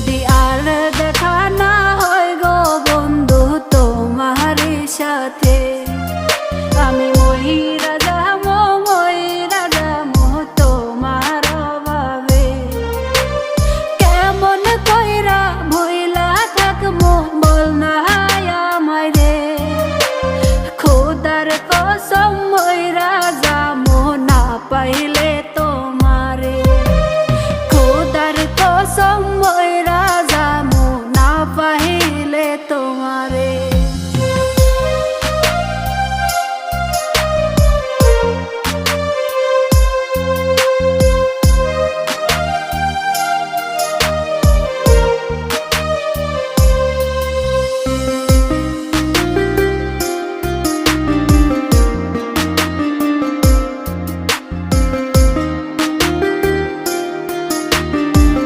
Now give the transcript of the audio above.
যদি আর দেখা না হয় গো বন্ধু তোমার সাথে, আমি মহিলা যাব মহিলা যাব তোমার ভাবে কেমন কইরা ভইলা থাকব বল না আমায় রে খোদার কসম ময়রা তোমারে